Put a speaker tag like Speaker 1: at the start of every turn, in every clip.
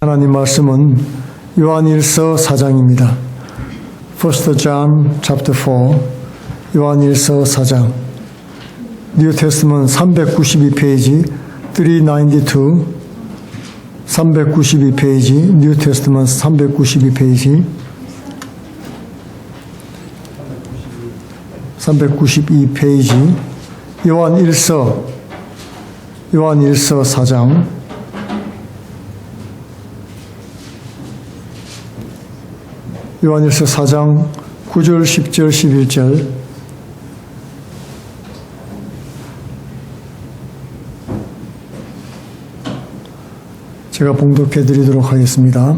Speaker 1: 하나님 말씀은 요한일서 4장입니다. 1 John chapter 4 요한일서 4장. 뉴 테스트먼 392페이지 392 392페이지 뉴 테스트먼 392페이지. 392페이지. 요한일서 요한일서 4장 요한일서 4장 9절, 10절, 11절 제가 봉독해 드리도록 하겠습니다.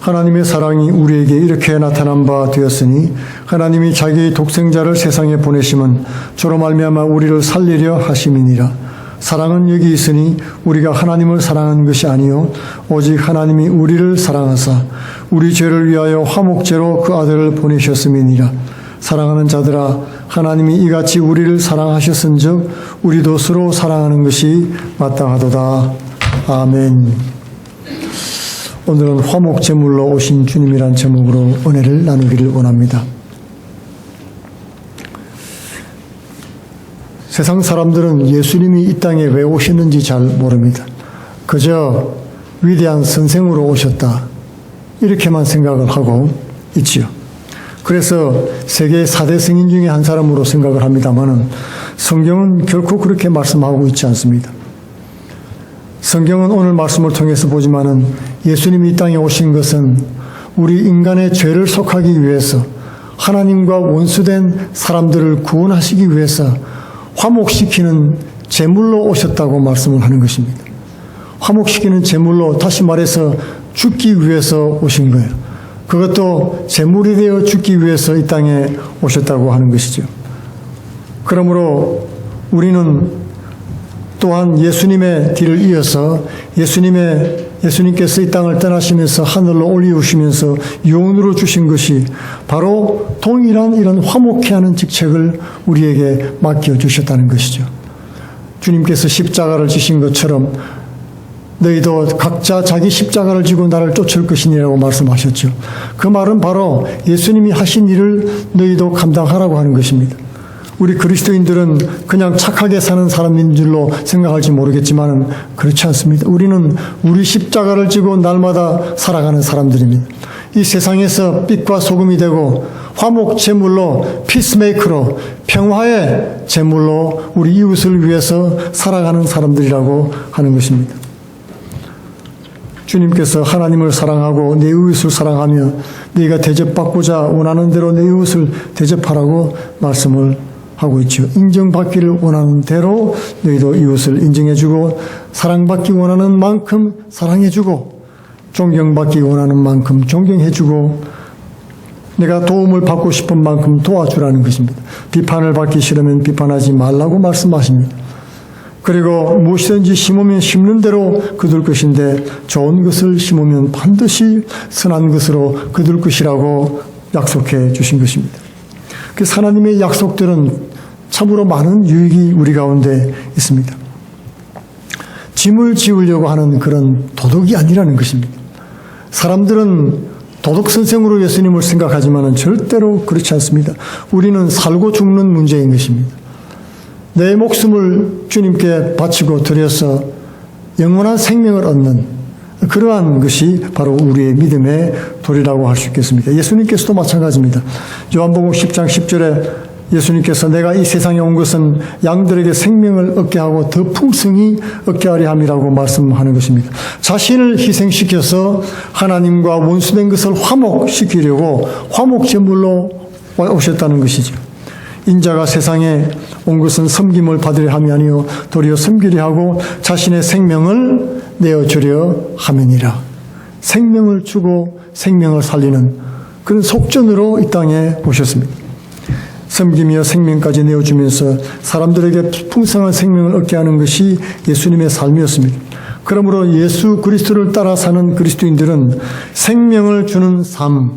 Speaker 1: 하나님의 사랑이 우리에게 이렇게 나타난 바 되었으니 하나님이 자기 독생자를 세상에 보내심은 저로 말미암아 우리를 살리려 하심이니라. 사랑은 여기 있으니 우리가 하나님을 사랑한 것이 아니요 오직 하나님이 우리를 사랑하사 우리 죄를 위하여 화목제로 그 아들을 보내셨음이니라. 사랑하는 자들아 하나님이 이같이 우리를 사랑하셨은즉 우리도 서로 사랑하는 것이 마땅하도다. 아멘. 오늘은 화목제물로 오신 주님이란 제목으로 은혜를 나누기를 원합니다. 세상 사람들은 예수님이 이 땅에 왜 오셨는지 잘 모릅니다. 그저 위대한 선생으로 오셨다. 이렇게만 생각을 하고 있지요. 그래서 세계 4대 성인 중에 한 사람으로 생각을 합니다만은 성경은 결코 그렇게 말씀하고 있지 않습니다. 성경은 오늘 말씀을 통해서 보지만은 예수님이 이 땅에 오신 것은 우리 인간의 죄를 속하기 위해서 하나님과 원수된 사람들을 구원하시기 위해서 화목시키는 제물로 오셨다고 말씀을 하는 것입니다. 화목시키는 제물로 다시 말해서 죽기 위해서 오신 거예요. 그것도 제물이 되어 죽기 위해서 이 땅에 오셨다고 하는 것이죠. 그러므로 우리는 또한 예수님의 뒤를 이어서 예수님의 예수님께서 이 땅을 떠나시면서 하늘로 올리우시면서 유언으로 주신 것이 바로 동일한 이런 화목해 하는 직책을 우리에게 맡겨 주셨다는 것이죠. 주님께서 십자가를 지신 것처럼 너희도 각자 자기 십자가를 지고 나를 쫓을 것이니라고 말씀하셨죠. 그 말은 바로 예수님이 하신 일을 너희도 감당하라고 하는 것입니다. 우리 그리스도인들은 그냥 착하게 사는 사람인 줄로 생각할지 모르겠지만 그렇지 않습니다. 우리는 우리 십자가를 지고 날마다 살아가는 사람들입니다. 이 세상에서 빛과 소금이 되고 화목 제물로 피스메이커로 평화의 제물로 우리 이웃을 위해서 살아가는 사람들이라고 하는 것입니다. 주님께서 하나님을 사랑하고 내 이웃을 사랑하며 네가 대접받고자 원하는 대로 내 이웃을 대접하라고 말씀을 하고 있죠. 인정받기를 원하는 대로 너희도 이웃을 인정해주고 사랑받기 원하는 만큼 사랑해주고 존경받기 원하는 만큼 존경해주고 내가 도움을 받고 싶은 만큼 도와주라는 것입니다. 비판을 받기 싫으면 비판하지 말라고 말씀하십니다. 그리고 무엇이든지 심으면 심는 대로 거둘 것인데 좋은 것을 심으면 반드시 선한 것으로 거둘 것이라고 약속해 주신 것입니다. 그 하나님의 약속들은 참으로 많은 유익이 우리 가운데 있습니다. 짐을 지우려고 하는 그런 도덕이 아니라는 것입니다. 사람들은 도덕 선생으로 예수님을 생각하지만 절대로 그렇지 않습니다. 우리는 살고 죽는 문제인 것입니다. 내 목숨을 주님께 바치고 드려서 영원한 생명을 얻는 그러한 것이 바로 우리의 믿음의 도리라고 할 수 있겠습니다. 예수님께서도 마찬가지입니다. 요한복음 10장 10절에 예수님께서 내가 이 세상에 온 것은 양들에게 생명을 얻게 하고 더 풍성히 얻게 하려 함이라고 말씀하는 것입니다. 자신을 희생시켜서 하나님과 원수된 것을 화목시키려고 화목 제물로 오셨다는 것이죠. 인자가 세상에 온 것은 섬김을 받으려 함이 아니요 도리어 섬기려 하고 자신의 생명을 내어 주려 함이니라. 생명을 주고 생명을 살리는 그런 속전으로 이 땅에 오셨습니다. 섬기며 생명까지 내어주면서 사람들에게 풍성한 생명을 얻게 하는 것이 예수님의 삶이었습니다. 그러므로 예수 그리스도를 따라 사는 그리스도인들은 생명을 주는 삶,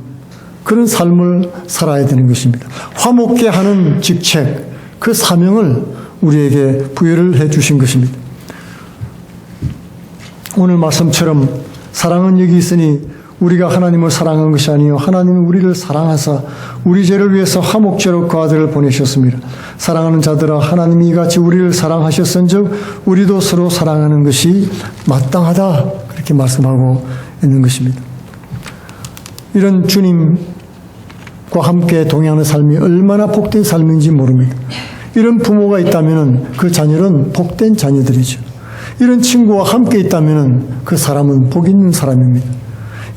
Speaker 1: 그런 삶을 살아야 되는 것입니다. 화목케 하는 직책, 그 사명을 우리에게 부여를 해 주신 것입니다. 오늘 말씀처럼 사랑은 여기 있으니 우리가 하나님을 사랑한 것이 아니요 하나님은 우리를 사랑하사 우리 죄를 위해서 화목제로 그 아들을 보내셨습니다. 사랑하는 자들아 하나님이 이같이 우리를 사랑하셨은즉 우리도 서로 사랑하는 것이 마땅하다 그렇게 말씀하고 있는 것입니다. 이런 주님과 함께 동행하는 삶이 얼마나 복된 삶인지 모릅니다. 이런 부모가 있다면 그 자녀는 복된 자녀들이죠. 이런 친구와 함께 있다면 그 사람은 복 있는 사람입니다.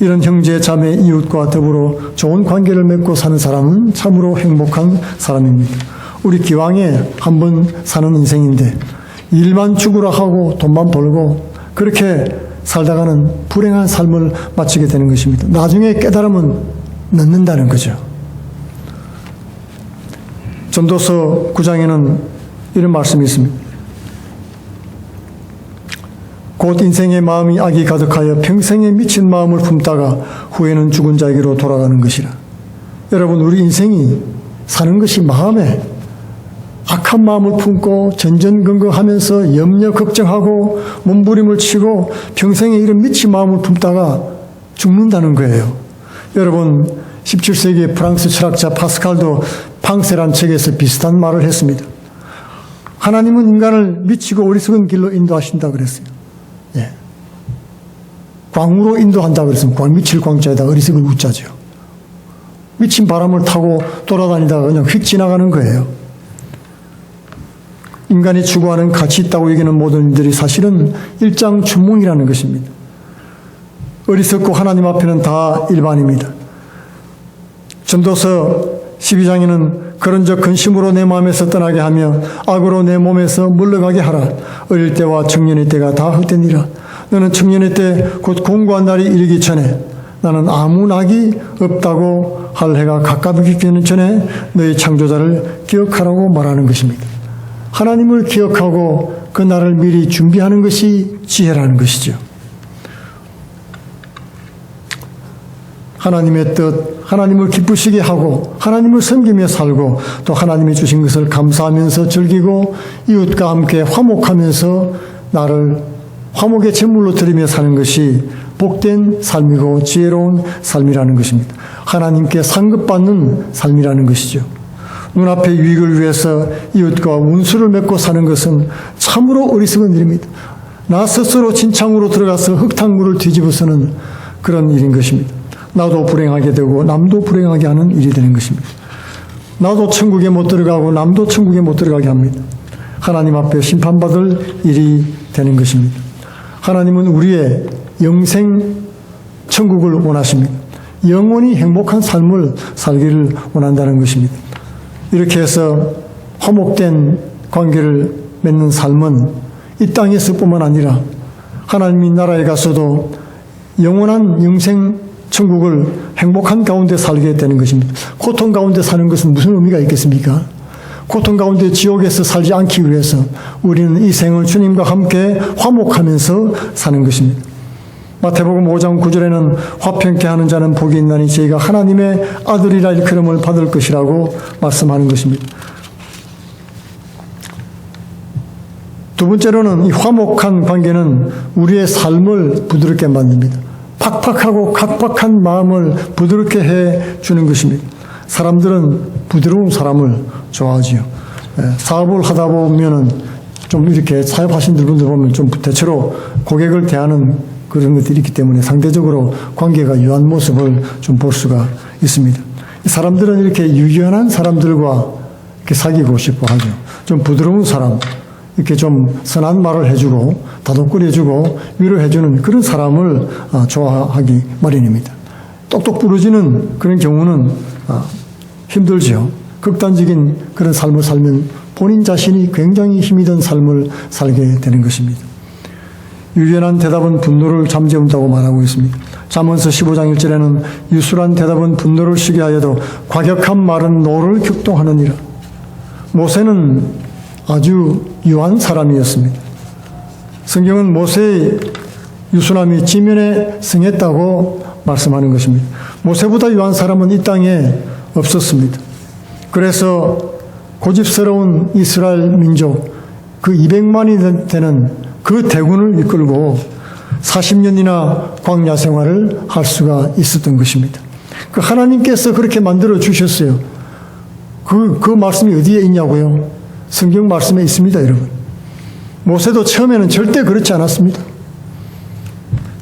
Speaker 1: 이런 형제, 자매, 이웃과 더불어 좋은 관계를 맺고 사는 사람은 참으로 행복한 사람입니다. 우리 기왕에 한 번 사는 인생인데 일만 죽으라 하고 돈만 벌고 그렇게 살다가는 불행한 삶을 마치게 되는 것입니다. 나중에 깨달으면 늦는다는 거죠. 전도서 9장에는 이런 말씀이 있습니다. 곧 인생의 마음이 악이 가득하여 평생에 미친 마음을 품다가 후에는 죽은 자에게로 돌아가는 것이라. 여러분, 우리 인생이 사는 것이 마음에 악한 마음을 품고 전전긍긍하면서 염려 걱정하고 몸부림을 치고 평생에 이런 미친 마음을 품다가 죽는다는 거예요. 여러분, 17세기 프랑스 철학자 파스칼도 팡세란 책에서 비슷한 말을 했습니다. 하나님은 인간을 미치고 어리석은 길로 인도하신다 그랬어요. 예. 광으로 인도한다 그랬으면 광 미칠 광자에다 어리석은 우자죠. 미친 바람을 타고 돌아다니다가 그냥 휙 지나가는 거예요. 인간이 추구하는 가치 있다고 얘기하는 모든 일들이 사실은 일장춘몽이라는 것입니다. 어리석고 하나님 앞에는 다 일반입니다. 전도서 12장에는 그런 적 근심으로 내 마음에서 떠나게 하며 악으로 내 몸에서 물러가게 하라. 어릴 때와 청년의 때가 다 헛되니라. 너는 청년의 때 곧 공고한 날이 이르기 전에 나는 아무 낙이 없다고 할 해가 가까우기 전에 너희 창조자를 기억하라고 말하는 것입니다. 하나님을 기억하고 그 날을 미리 준비하는 것이 지혜라는 것이죠. 하나님의 뜻, 하나님을 기쁘시게 하고 하나님을 섬기며 살고 또 하나님이 주신 것을 감사하면서 즐기고 이웃과 함께 화목하면서 나를 화목의 제물로 드리며 사는 것이 복된 삶이고 지혜로운 삶이라는 것입니다. 하나님께 상급받는 삶이라는 것이죠. 눈앞의 유익을 위해서 이웃과 운수를 맺고 사는 것은 참으로 어리석은 일입니다. 나 스스로 진창으로 들어가서 흙탕물을 뒤집어서는 그런 일인 것입니다. 나도 불행하게 되고 남도 불행하게 하는 일이 되는 것입니다. 나도 천국에 못 들어가고 남도 천국에 못 들어가게 합니다. 하나님 앞에 심판받을 일이 되는 것입니다. 하나님은 우리의 영생 천국을 원하십니다. 영원히 행복한 삶을 살기를 원한다는 것입니다. 이렇게 해서 화목된 관계를 맺는 삶은 이 땅에서뿐만 아니라 하나님이 나라에 가서도 영원한 영생 천국을 행복한 가운데 살게 되는 것입니다. 고통 가운데 사는 것은 무슨 의미가 있겠습니까? 고통 가운데 지옥에서 살지 않기 위해서 우리는 이 생을 주님과 함께 화목하면서 사는 것입니다. 마태복음 5장 9절에는 화평케 하는 자는 복이 있나니 저희가 하나님의 아들이라 일컬음을 받을 것이라고 말씀하는 것입니다. 두 번째로는 이 화목한 관계는 우리의 삶을 부드럽게 만듭니다. 팍팍하고 각박한 마음을 부드럽게 해 주는 것입니다. 사람들은 부드러운 사람을 좋아하지요. 예, 사업을 하다 보면은 좀 이렇게 사업하신 분들 보면 좀 대체로 고객을 대하는 그런 것들이 있기 때문에 상대적으로 관계가 유한 모습을 좀 볼 수가 있습니다. 사람들은 이렇게 유연한 사람들과 이렇게 사귀고 싶어 하죠. 좀 부드러운 사람, 이렇게 좀 선한 말을 해주고 다독거려주고 위로해주는 그런 사람을 아, 좋아하기 마련입니다. 똑똑 부러지는 그런 경우는 아, 힘들죠. 극단적인 그런 삶을 살면 본인 자신이 굉장히 힘이 든 삶을 살게 되는 것입니다. 유연한 대답은 분노를 잠재운다고 말하고 있습니다. 잠언서 15장 1절에는 유술한 대답은 분노를 쉬게 하여도 과격한 말은 노를 격동하느니라. 모세는 아주 유한 사람이었습니다. 성경은 모세의 유순함이 지면에 승했다고 말씀하는 것입니다. 모세보다 유한 사람은 이 땅에 없었습니다. 그래서 고집스러운 이스라엘 민족 그 200만이 되는 그 대군을 이끌고 40년이나 광야 생활을 할 수가 있었던 것입니다. 그 하나님께서 그렇게 만들어 주셨어요. 그, 그 말씀이 어디에 있냐고요? 성경 말씀에 있습니다, 여러분. 모세도 처음에는 절대 그렇지 않았습니다.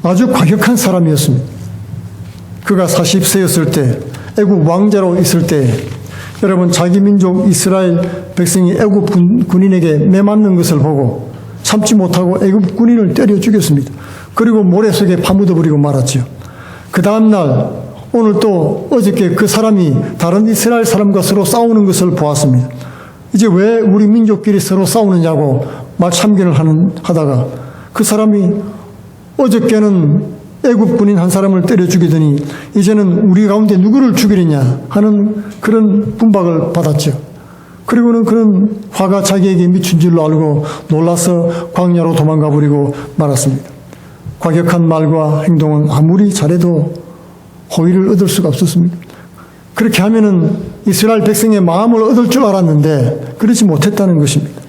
Speaker 1: 아주 과격한 사람이었습니다. 그가 40세였을 때, 애국 왕자로 있을 때, 여러분, 자기 민족 이스라엘 백성이 군, 군인에게 매맞는 것을 보고 참지 못하고 애국 군인을 때려 죽였습니다. 그리고 모래 속에 파묻어 버리고 말았죠. 그 다음 날, 오늘 또 어저께 그 사람이 다른 이스라엘 사람과 서로 싸우는 것을 보았습니다. 이제 왜 우리 민족끼리 서로 싸우느냐고 말 참견을 하는, 하다가 그 사람이 어저께는 애국 군인 한 사람을 때려 죽이더니 이제는 우리 가운데 누구를 죽이느냐 하는 그런 분박을 받았죠. 그리고는 그런 화가 자기에게 미친 줄로 알고 놀라서 광야로 도망가 버리고 말았습니다. 과격한 말과 행동은 아무리 잘해도 호의를 얻을 수가 없었습니다. 그렇게 하면은 이스라엘 백성의 마음을 얻을 줄 알았는데 그렇지 못했다는 것입니다.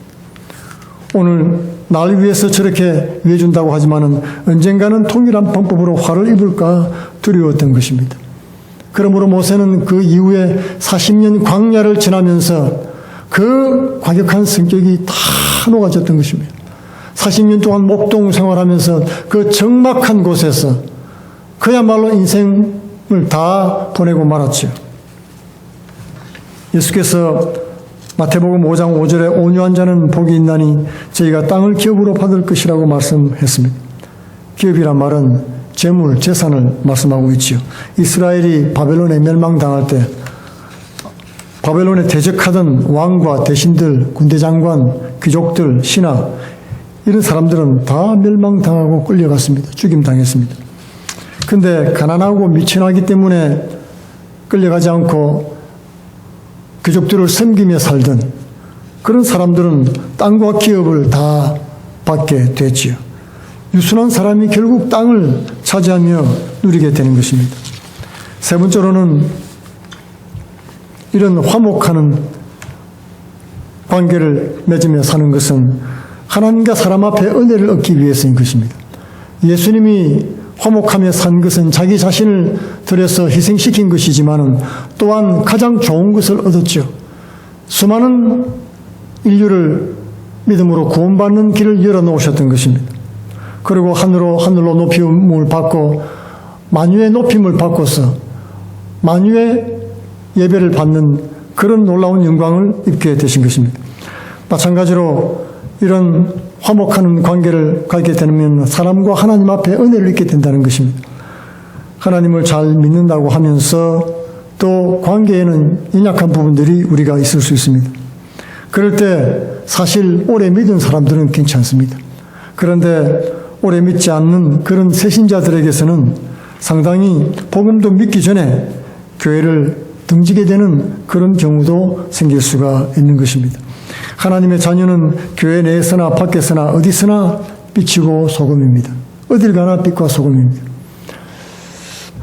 Speaker 1: 오늘 날 위해서 저렇게 위해준다고 하지만은 언젠가는 통일한 방법으로 화를 입을까 두려웠던 것입니다. 그러므로 모세는 그 이후에 40년 광야를 지나면서 그 과격한 성격이 다 녹아졌던 것입니다. 40년 동안 목동 생활하면서 그 적막한 곳에서 그야말로 인생을 다 보내고 말았죠. 예수께서 마태복음 5장 5절에 온유한 자는 복이 있나니 저희가 땅을 기업으로 받을 것이라고 말씀했습니다. 기업이란 말은 재물, 재산을 말씀하고 있지요. 이스라엘이 바벨론에 멸망당할 때 바벨론에 대적하던 왕과 대신들, 군대 장관, 귀족들, 신하 이런 사람들은 다 멸망당하고 끌려갔습니다. 죽임당했습니다. 근데 가난하고 미천하기 때문에 끌려가지 않고 귀족들을 섬기며 살던 그런 사람들은 땅과 기업을 다 받게 됐지요. 유순한 사람이 결국 땅을 차지하며 누리게 되는 것입니다. 세 번째로는 이런 화목하는 관계를 맺으며 사는 것은 하나님과 사람 앞에 은혜를 얻기 위해서인 것입니다. 예수님이 화목하며 산 것은 자기 자신을 들여서 희생시킨 것이지만 또한 가장 좋은 것을 얻었죠. 수많은 인류를 믿음으로 구원받는 길을 열어놓으셨던 것입니다. 그리고 하늘로 하늘로 높임을 받고 만유의 높임을 받고서 만유의 예배를 받는 그런 놀라운 영광을 입게 되신 것입니다. 마찬가지로 이런 화목하는 관계를 갖게 되면 사람과 하나님 앞에 은혜를 입게 된다는 것입니다. 하나님을 잘 믿는다고 하면서 또 관계에는 연약한 부분들이 우리가 있을 수 있습니다. 그럴 때 사실 오래 믿은 사람들은 괜찮습니다. 그런데 오래 믿지 않는 그런 새신자들에게서는 상당히 복음도 믿기 전에 교회를 등지게 되는 그런 경우도 생길 수가 있는 것입니다. 하나님의 자녀는 교회 내에서나 밖에서나 어디서나 빛이고 소금입니다. 어딜 가나 빛과 소금입니다.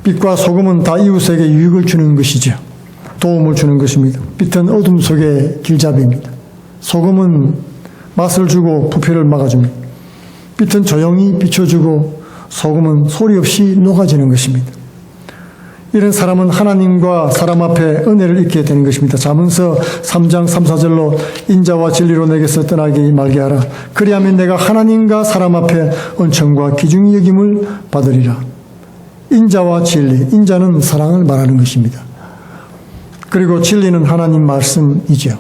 Speaker 1: 빛과 소금은 다 이웃에게 유익을 주는 것이죠. 도움을 주는 것입니다. 빛은 어둠 속의 길잡이입니다. 소금은 맛을 주고 부패를 막아줍니다. 빛은 조용히 비춰주고 소금은 소리 없이 녹아지는 것입니다. 이런 사람은 하나님과 사람 앞에 은혜를 입게 되는 것입니다. 자문서 3장 3, 4절로 인자와 진리로 내게서 떠나기 말게 하라. 그리하면 내가 하나님과 사람 앞에 은총과 기중이 여김을 받으리라. 인자와 진리, 인자는 사랑을 말하는 것입니다. 그리고 진리는 하나님 말씀이죠.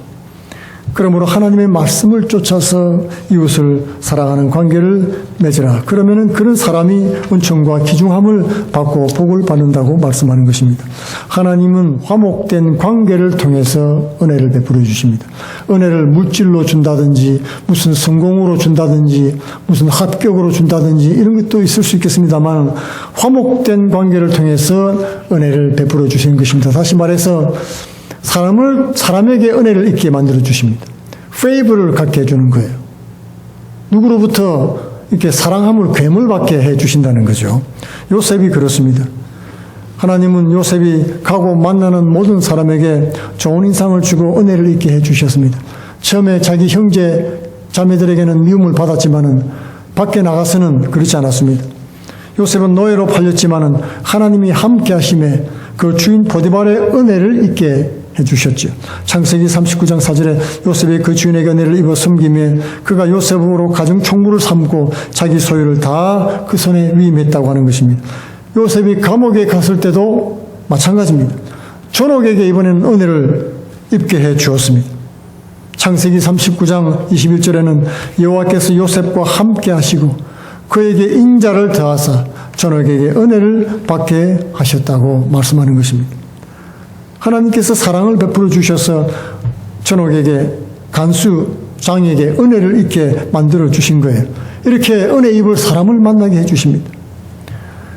Speaker 1: 그러므로 하나님의 말씀을 쫓아서 이웃을 사랑하는 관계를 맺으라. 그러면은 그런 사람이 은총과 기중함을 받고 복을 받는다고 말씀하는 것입니다. 하나님은 화목된 관계를 통해서 은혜를 베풀어 주십니다. 은혜를 물질로 준다든지 무슨 성공으로 준다든지 무슨 합격으로 준다든지 이런 것도 있을 수 있겠습니다만 화목된 관계를 통해서 은혜를 베풀어 주시는 것입니다. 다시 말해서 사람을 사람에게 은혜를 입게 만들어 주십니다. 페이브를 갖게 해주는 거예요. 누구로부터 이렇게 사랑함을 괴물받게 해 주신다는 거죠. 요셉이 그렇습니다. 하나님은 요셉이 가고 만나는 모든 사람에게 좋은 인상을 주고 은혜를 있게 해 주셨습니다. 처음에 자기 형제 자매들에게는 미움을 받았지만은 밖에 나가서는 그렇지 않았습니다. 요셉은 노예로 팔렸지만은 하나님이 함께 하심에 그 주인 보디발의 은혜를 있게 해 주셨죠. 창세기 39장 4절에 요셉이 그 주인에게 은혜를 입어 섬김에 그가 요셉으로 가정 총무를 삼고 자기 소유를 다 그 손에 위임했다고 하는 것입니다. 요셉이 감옥에 갔을 때도 마찬가지입니다. 전옥에게 이번에는 은혜를 입게 해 주었습니다. 창세기 39장 21절에는 여호와께서 요셉과 함께 하시고 그에게 인자를 더하사 전옥에게 은혜를 받게 하셨다고 말씀하는 것입니다. 하나님께서 사랑을 베풀어 주셔서 전옥에게 간수 장에게 은혜를 있게 만들어 주신 거예요. 이렇게 은혜 입을 사람을 만나게 해 주십니다.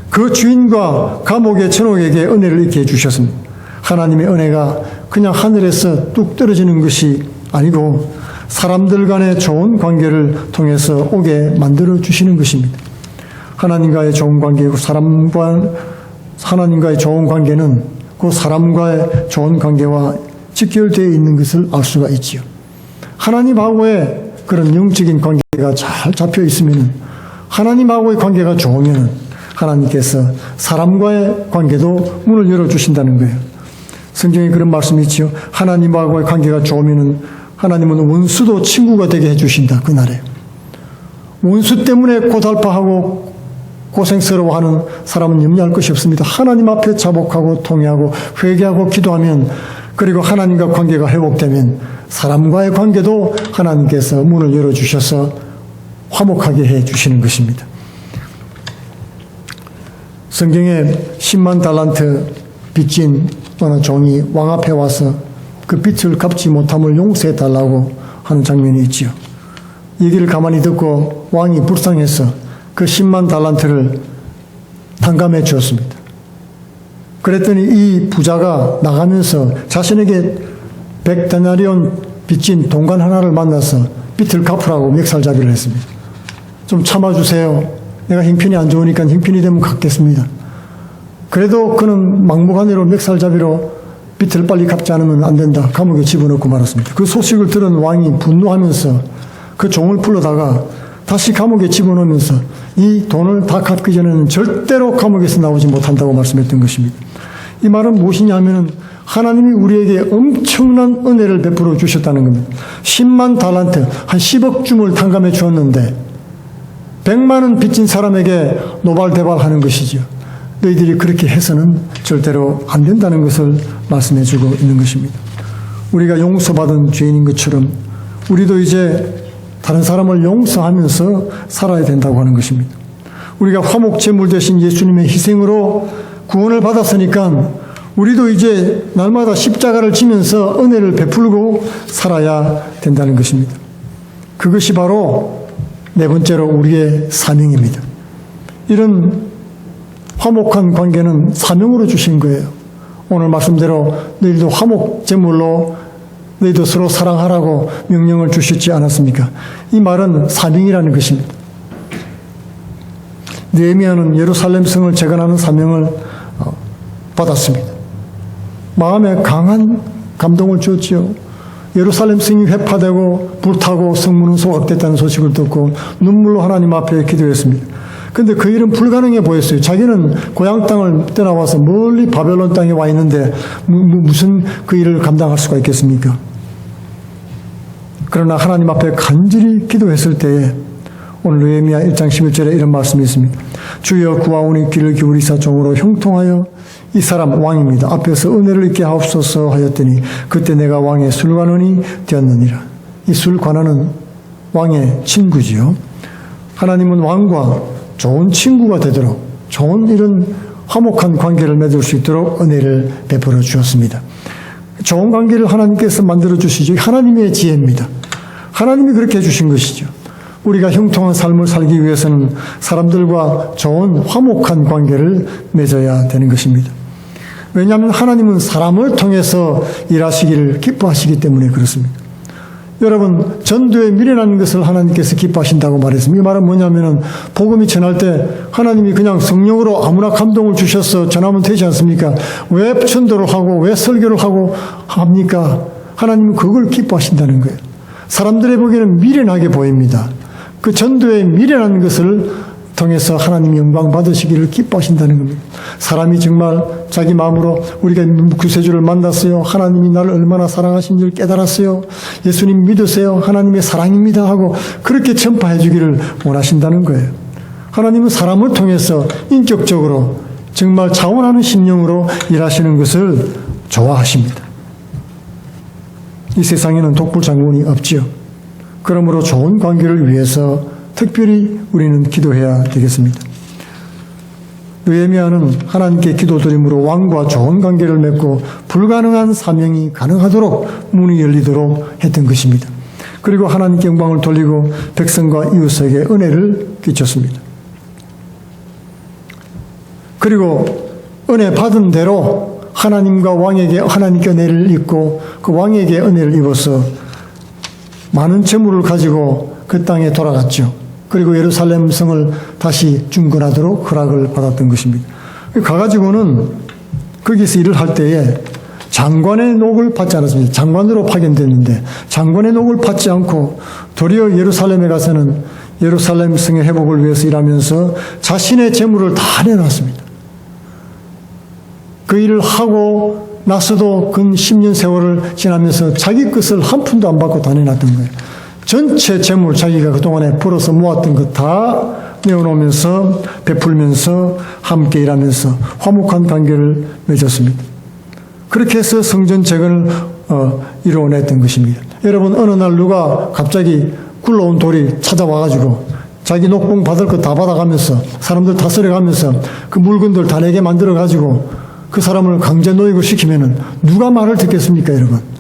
Speaker 1: 그 주인과 감옥의 전옥에게 은혜를 있게 해 주셨습니다. 하나님의 은혜가 그냥 하늘에서 뚝 떨어지는 것이 아니고 사람들 간의 좋은 관계를 통해서 오게 만들어 주시는 것입니다. 하나님과의 좋은 관계고 사람과 하나님과의 좋은 관계는 그 사람과의 좋은 관계와 직결되어 있는 것을 알 수가 있지요. 하나님하고의 그런 영적인 관계가 잘 잡혀 있으면 하나님하고의 관계가 좋으면 하나님께서 사람과의 관계도 문을 열어 주신다는 거예요. 성경에 그런 말씀이 있지요. 하나님하고의 관계가 좋으면 하나님은 원수도 친구가 되게 해주신다. 그날에. 원수 때문에 고달파하고 고생스러워하는 사람은 염려할 것이 없습니다. 하나님 앞에 자복하고 통회하고 회개하고 기도하면 그리고 하나님과 관계가 회복되면 사람과의 관계도 하나님께서 문을 열어주셔서 화목하게 해 주시는 것입니다. 성경에 10만 달란트 빚진 어느 종이 왕 앞에 와서 그 빚을 갚지 못함을 용서해 달라고 하는 장면이 있지요. 얘기를 가만히 듣고 왕이 불쌍해서 그 10만 달란트를 탕감해 주었습니다. 그랬더니 이 부자가 나가면서 자신에게 백 데나리온 빚진 동관 하나를 만나서 빚을 갚으라고 멱살잡이를 했습니다. 좀 참아주세요. 내가 형편이 안 좋으니까 형편이 되면 갚겠습니다. 그래도 그는 막무가내로 멱살잡이로 빚을 빨리 갚지 않으면 안 된다. 감옥에 집어넣고 말았습니다. 그 소식을 들은 왕이 분노하면서 그 종을 불러다가 다시 감옥에 집어넣으면서 이 돈을 다 갚기 전에는 절대로 감옥에서 나오지 못한다고 말씀했던 것입니다. 이 말은 무엇이냐 하면은 하나님이 우리에게 엄청난 은혜를 베풀어 주셨다는 겁니다. 10만 달란트, 한 10억 줌을 탕감해 주었는데 100만 원 빚진 사람에게 노발대발 하는 것이죠. 너희들이 그렇게 해서는 절대로 안 된다는 것을 말씀해 주고 있는 것입니다. 우리가 용서받은 죄인인 것처럼 우리도 이제 다른 사람을 용서하면서 살아야 된다고 하는 것입니다. 우리가 화목 제물 대신 예수님의 희생으로 구원을 받았으니까 우리도 이제 날마다 십자가를 지면서 은혜를 베풀고 살아야 된다는 것입니다. 그것이 바로 네 번째로 우리의 사명입니다. 이런 화목한 관계는 사명으로 주신 거예요. 오늘 말씀대로 너희도 화목 제물로 너희도 서로 사랑하라고 명령을 주셨지 않았습니까? 이 말은 사명이라는 것입니다. 느헤미야는 예루살렘 성을 재건하는 사명을 어, 받았습니다. 마음에 강한 감동을 주었지요. 예루살렘 성이 회파되고 불타고 성문은 소각됐다는 소식을 듣고 눈물로 하나님 앞에 기도했습니다. 근데 그 일은 불가능해 보였어요. 자기는 고향 땅을 떠나와서 멀리 바벨론 땅에 와 있는데 무슨 그 일을 감당할 수가 있겠습니까? 그러나 하나님 앞에 간절히 기도했을 때에 오늘 느헤미야 1장 11절에 이런 말씀이 있습니다. 주여 구하오니 귀를 기울이사 종으로 형통하여 이 사람 왕입니다. 앞에서 은혜를 있게 하옵소서 하였더니 그때 내가 왕의 술관원이 되었느니라. 이 술관원은 왕의 친구지요. 하나님은 왕과 좋은 친구가 되도록 좋은 이런 화목한 관계를 맺을 수 있도록 은혜를 베풀어 주었습니다. 좋은 관계를 하나님께서 만들어 주시죠. 하나님의 지혜입니다. 하나님이 그렇게 해주신 것이죠. 우리가 형통한 삶을 살기 위해서는 사람들과 좋은 화목한 관계를 맺어야 되는 것입니다. 왜냐하면 하나님은 사람을 통해서 일하시기를 기뻐하시기 때문에 그렇습니다. 여러분 전도에 미련한 것을 하나님께서 기뻐하신다고 말했습니다. 이 말은 뭐냐면은 복음이 전할 때 하나님이 그냥 성령으로 아무나 감동을 주셔서 전하면 되지 않습니까? 왜 전도를 하고 왜 설교를 하고 합니까? 하나님은 그걸 기뻐하신다는 거예요. 사람들의 보기에는 미련하게 보입니다. 그 전도에 미련한 것을 통해서 하나님 영광 받으시기를 기뻐하신다는 겁니다. 사람이 정말 자기 마음으로 우리가 구세주를 만났어요. 하나님이 나를 얼마나 사랑하신 줄 깨달았어요. 예수님 믿으세요. 하나님의 사랑입니다. 하고 그렇게 전파해 주기를 원하신다는 거예요. 하나님은 사람을 통해서 인격적으로 정말 자원하는 심령으로 일하시는 것을 좋아하십니다. 이 세상에는 독불 장군이 없지요. 그러므로 좋은 관계를 위해서 특별히 우리는 기도해야 되겠습니다. 느헤미야는 하나님께 기도드림으로 왕과 좋은 관계를 맺고 불가능한 사명이 가능하도록 문이 열리도록 했던 것입니다. 그리고 하나님께 영광을 돌리고 백성과 이웃에게 은혜를 끼쳤습니다. 그리고 은혜 받은 대로 하나님과 왕에게 하나님께 은혜를 입고 그 왕에게 은혜를 입어서 많은 재물을 가지고 그 땅에 돌아갔죠. 그리고 예루살렘 성을 다시 중건하도록 허락을 받았던 것입니다. 가가지고는 거기서 일을 할 때에 장관의 녹을 받지 않았습니다. 장관으로 파견됐는데 장관의 녹을 받지 않고 도리어 예루살렘에 가서는 예루살렘 성의 회복을 위해서 일하면서 자신의 재물을 다 내놨습니다. 그 일을 하고 나서도 근 10년 세월을 지나면서 자기 것을 한 푼도 안 받고 다 내놨던 거예요. 전체 재물 자기가 그동안에 벌어서 모았던 것 다 내어놓으면서 베풀면서 함께 일하면서 화목한 관계를 맺었습니다. 그렇게 해서 성전 재건을 어, 이루어냈던 것입니다. 여러분 어느 날 누가 갑자기 굴러온 돌이 찾아와가지고 자기 녹봉 받을 거 다 받아가면서 사람들 다스려가면서 그 물건들 다 내게 만들어가지고 그 사람을 강제 노역을 시키면은 누가 말을 듣겠습니까 여러분?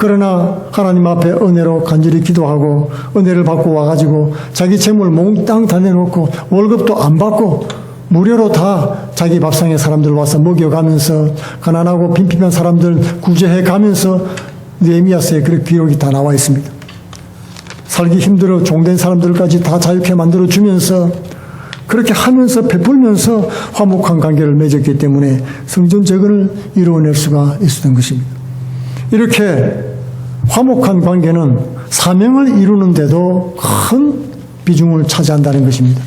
Speaker 1: 그러나 하나님 앞에 은혜로 간절히 기도하고 은혜를 받고 와가지고 자기 재물 몽땅 다 내놓고 월급도 안 받고 무료로 다 자기 밥상에 사람들 와서 먹여가면서 가난하고 빈핍한 사람들 구제해 가면서 느헤미야서에 그 기록이 다 나와 있습니다. 살기 힘들어 종된 사람들까지 다 자유케 만들어 주면서 그렇게 하면서 베풀면서 화목한 관계를 맺었기 때문에 성전 재건을 이루어낼 수가 있었던 것입니다. 이렇게 화목한 관계는 사명을 이루는데도 큰 비중을 차지한다는 것입니다.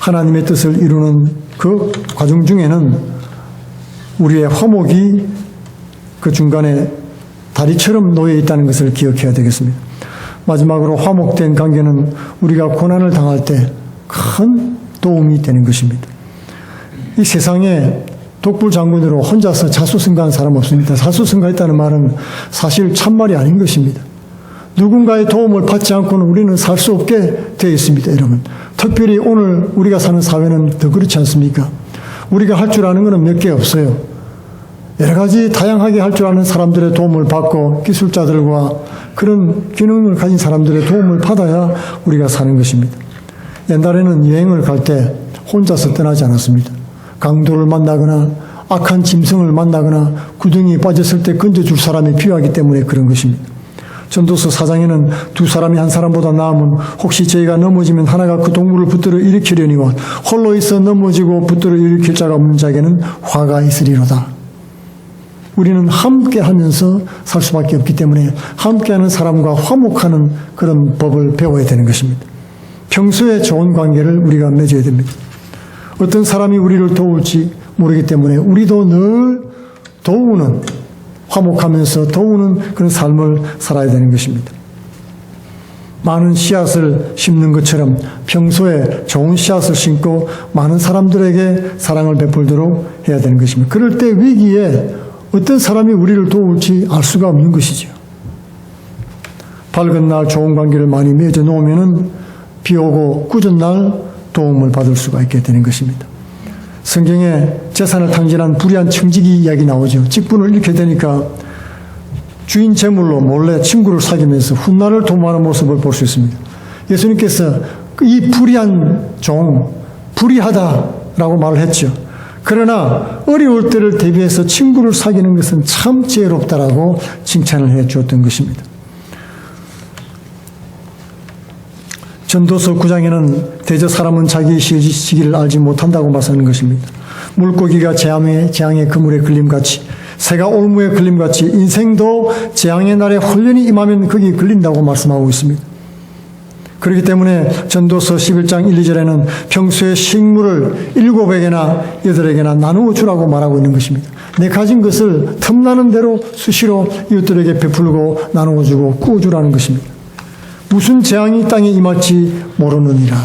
Speaker 1: 하나님의 뜻을 이루는 그 과정 중에는 우리의 화목이 그 중간에 다리처럼 놓여 있다는 것을 기억해야 되겠습니다. 마지막으로 화목된 관계는 우리가 고난을 당할 때 큰 도움이 되는 것입니다. 이 세상에 독불 장군으로 혼자서 자수성가한 사람 없습니다. 자수성가했다는 말은 사실 참말이 아닌 것입니다. 누군가의 도움을 받지 않고는 우리는 살 수 없게 되어 있습니다, 여러분. 특별히 오늘 우리가 사는 사회는 더 그렇지 않습니까? 우리가 할 줄 아는 것은 몇 개 없어요. 여러 가지 다양하게 할 줄 아는 사람들의 도움을 받고 기술자들과 그런 기능을 가진 사람들의 도움을 받아야 우리가 사는 것입니다. 옛날에는 여행을 갈 때 혼자서 떠나지 않았습니다. 강도를 만나거나 악한 짐승을 만나거나 구덩이에 빠졌을 때 건져줄 사람이 필요하기 때문에 그런 것입니다. 전도서 사장에는 두 사람이 한 사람보다 나으면 혹시 저희가 넘어지면 하나가 그 동물을 붙들어 일으키려니와 홀로 있어 넘어지고 붙들어 일으킬 자가 없는 자에게는 화가 있으리로다. 우리는 함께 하면서 살 수밖에 없기 때문에 함께 하는 사람과 화목하는 그런 법을 배워야 되는 것입니다. 평소에 좋은 관계를 우리가 맺어야 됩니다. 어떤 사람이 우리를 도울지 모르기 때문에 우리도 늘 도우는 화목하면서 도우는 그런 삶을 살아야 되는 것입니다. 많은 씨앗을 심는 것처럼 평소에 좋은 씨앗을 심고 많은 사람들에게 사랑을 베풀도록 해야 되는 것입니다. 그럴 때 위기에 어떤 사람이 우리를 도울지 알 수가 없는 것이죠. 밝은 날 좋은 관계를 많이 맺어 놓으면은 비 오고 꾸준 날 도움을 받을 수가 있게 되는 것입니다. 성경에 재산을 탕진한 불의한 청지기 이야기 나오죠. 직분을 잃게 되니까 주인 재물로 몰래 친구를 사귀면서 훗날을 도모하는 모습을 볼 수 있습니다. 예수님께서 이 불의한 종, 불의하다라고 말을 했죠. 그러나 어려울 때를 대비해서 친구를 사귀는 것은 참 지혜롭다라고 칭찬을 해 주었던 것입니다. 전도서 9장에는 대저 사람은 자기 시기를 알지 못한다고 말하는 것입니다. 물고기가 재앙의, 재앙의 그물에 걸림같이 새가 올무에 걸림같이 인생도 재앙의 날에 훈련이 임하면 거기 걸린다고 말씀하고 있습니다. 그렇기 때문에 전도서 11장 1, 2절에는 평소에 식물을 일곱에게나 여덟에게나 나누어 주라고 말하고 있는 것입니다. 내 가진 것을 틈나는 대로 수시로 이웃들에게 베풀고 나누어 주고 구워 주라는 것입니다. 무슨 재앙이 땅에 임할지 모르느니라.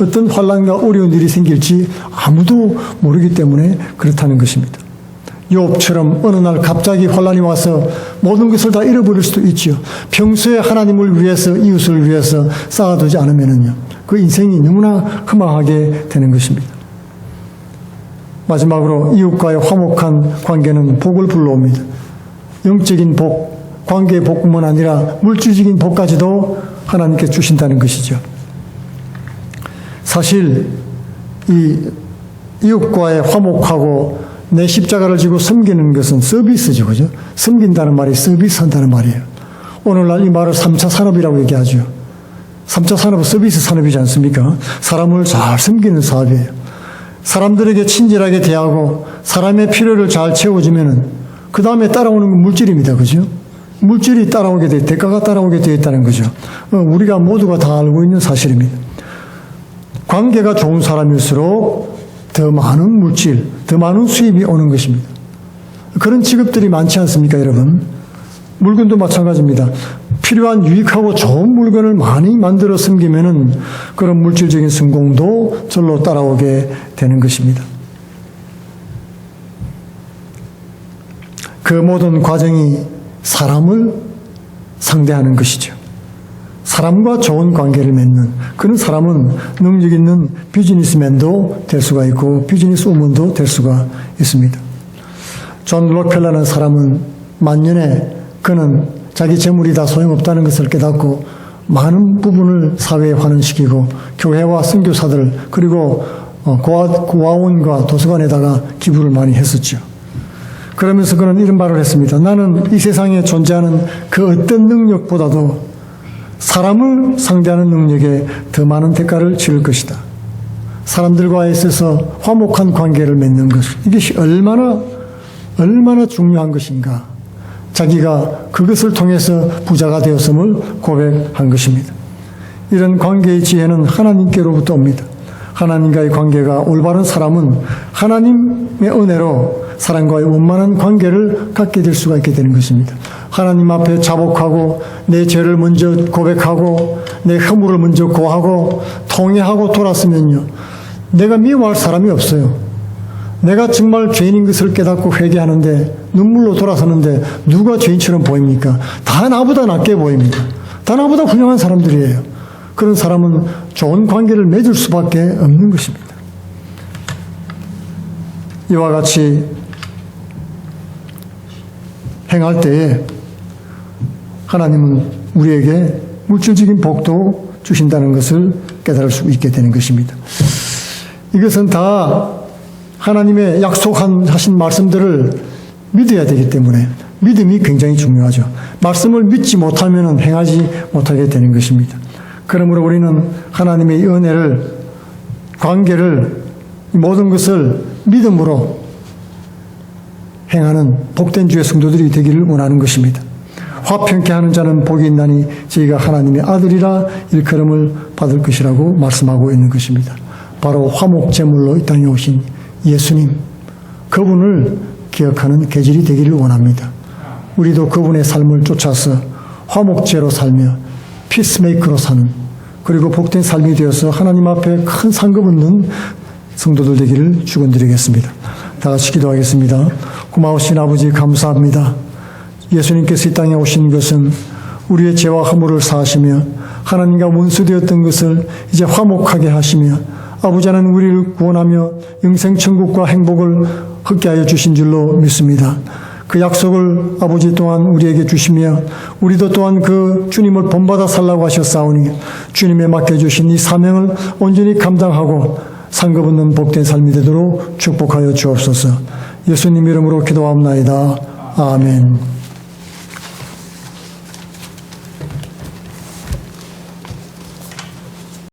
Speaker 1: 어떤 환란과 어려운 일이 생길지 아무도 모르기 때문에 그렇다는 것입니다. 욥처럼 어느 날 갑자기 환란이 와서 모든 것을 다 잃어버릴 수도 있지요. 평소에 하나님을 위해서 이웃을 위해서 쌓아두지 않으면은요. 그 인생이 너무나 흠망하게 되는 것입니다. 마지막으로 이웃과의 화목한 관계는 복을 불러옵니다. 영적인 복, 관계의 복뿐만 아니라 물질적인 복까지도 하나님께 주신다는 것이죠. 사실 이 이웃과의 화목하고 내 십자가를 지고 섬기는 것은 서비스죠. 그죠? 섬긴다는 말이 서비스 한다는 말이에요. 오늘날 이 말을 3차 산업이라고 얘기하죠. 3차 산업은 서비스 산업이지 않습니까? 사람을 잘 섬기는 사업이에요. 사람들에게 친절하게 대하고 사람의 필요를 잘 채워주면은 그 다음에 따라오는 건 물질입니다. 그죠? 물질이 따라오게 돼, 대가가 따라오게 되어 있다는 거죠. 어, 우리가 모두가 다 알고 있는 사실입니다. 관계가 좋은 사람일수록 더 많은 물질, 더 많은 수입이 오는 것입니다. 그런 직업들이 많지 않습니까, 여러분? 물건도 마찬가지입니다. 필요한 유익하고 좋은 물건을 많이 만들어 섬기면은 그런 물질적인 성공도 절로 따라오게 되는 것입니다. 그 모든 과정이 사람을 상대하는 것이죠. 사람과 좋은 관계를 맺는 그런 사람은 능력 있는 비즈니스맨도 될 수가 있고 비즈니스 우먼도 될 수가 있습니다. 존 록펠러는 사람은 만년에 그는 자기 재물이 다 소용없다는 것을 깨닫고 많은 부분을 사회에 환원시키고 교회와 선교사들 그리고 어, 고아, 고아원과 도서관에다가 기부를 많이 했었죠. 그러면서 그는 이런 말을 했습니다. 나는 이 세상에 존재하는 그 어떤 능력보다도 사람을 상대하는 능력에 더 많은 대가를 치를 것이다. 사람들과 있어서 화목한 관계를 맺는 것. 이것이 얼마나, 얼마나 중요한 것인가. 자기가 그것을 통해서 부자가 되었음을 고백한 것입니다. 이런 관계의 지혜는 하나님께로부터 옵니다. 하나님과의 관계가 올바른 사람은 하나님의 은혜로 사람과의 원만한 관계를 갖게 될 수가 있게 되는 것입니다. 하나님 앞에 자복하고 내 죄를 먼저 고백하고 내 허물을 먼저 고하고 통회하고 돌았으면요. 내가 미워할 사람이 없어요. 내가 정말 죄인인 것을 깨닫고 회개하는데 눈물로 돌아서는데 누가 죄인처럼 보입니까? 다 나보다 낫게 보입니다. 다 나보다 훌륭한 사람들이에요. 그런 사람은 좋은 관계를 맺을 수밖에 없는 것입니다. 이와 같이 행할 때에 하나님은 우리에게 물질적인 복도 주신다는 것을 깨달을 수 있게 되는 것입니다. 이것은 다 하나님의 약속한 하신 말씀들을 믿어야 되기 때문에 믿음이 굉장히 중요하죠. 말씀을 믿지 못하면 행하지 못하게 되는 것입니다. 그러므로 우리는 하나님의 은혜를 관계를 모든 것을 믿음으로 행하는 복된 주의 성도들이 되기를 원하는 것입니다. 화평케 하는 자는 복이 있나니 저희가 하나님의 아들이라 일컬음을 받을 것이라고 말씀하고 있는 것입니다. 바로 화목 제물로 이 땅에 오신 예수님 그분을 기억하는 계절이 되기를 원합니다. 우리도 그분의 삶을 쫓아서 화목제로 살며 피스메이커로 사는 그리고 복된 삶이 되어서 하나님 앞에 큰 상급 얻는 성도들 되기를 축원드리겠습니다. 다 같이 기도하겠습니다. 고마우신 아버지 감사합니다. 예수님께서 이 땅에 오신 것은 우리의 죄와 허물을 사하시며 하나님과 원수되었던 것을 이제 화목하게 하시며 아버지는 우리를 구원하며 영생 천국과 행복을 얻게 하여 주신 줄로 믿습니다. 그 약속을 아버지 또한 우리에게 주시며 우리도 또한 그 주님을 본받아 살라고 하셨사오니 주님에 맡겨주신 이 사명을 온전히 감당하고 상급 없는 복된 삶이 되도록 축복하여 주옵소서 예수님 이름으로 기도합나이다. 아멘.